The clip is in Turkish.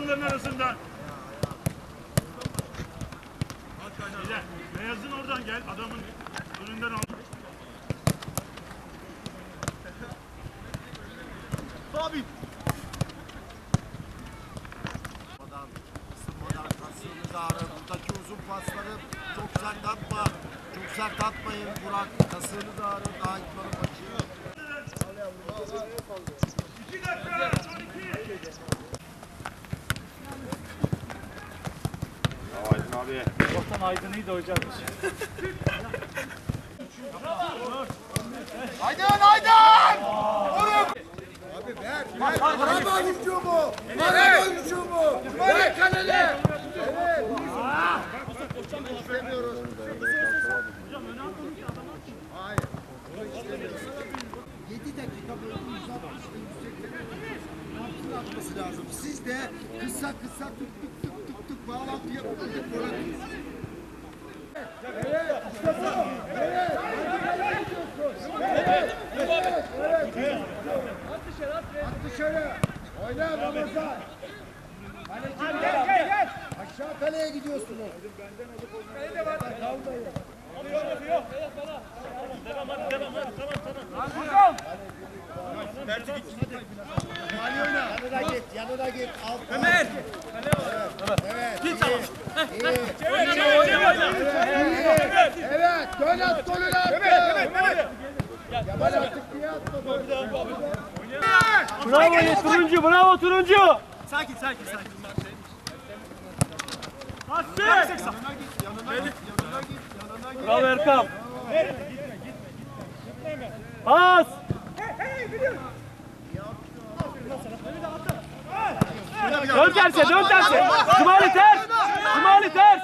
adamların arasından. Güzel. Beyazın oradan gel. Adamın önünden al. Sabit. Isınmadan, kasığınızı ağrı. Buradaki uzun pasları çok sert atma. Çok sert atmayın Burak. Kasığınız ağrı. Daha idmanın başı. Yoktan Aydın'ıydı hocam. Aydın Aydın! Araba hücumu! Araba hücumu! Ver kalene! Evet. İstemiyoruz. Hayır. Bunu istemiyoruz. 7 dakika böyle 160'da 180'e atması lazım. Siz de kısa kısa tık tık tık bağlantı yapın. Gol atıyorsunuz. Evet, işte bu. Evet. At dışarı. Oyna Ramazan. Kaleci gel gel gel. Aşağı kaleye gidiyorsunuz. Kalede var. Kalmayın. Ali oyna. Yanına git, yanına git. Alt Ömer. Evet. Evet. Git tamam. Evet. Evet. Gol at, golünü at. Evet, evet, evet. Yaman artık niye atmadın? Bravo Enes turuncu, bravo turuncu. Sakin sakin sakin. Yanına git, yanına git, yanına git, yanına git. Bravo Erkam. Pas. Dön terse, dön terse. Cumali ters. Cumali ters.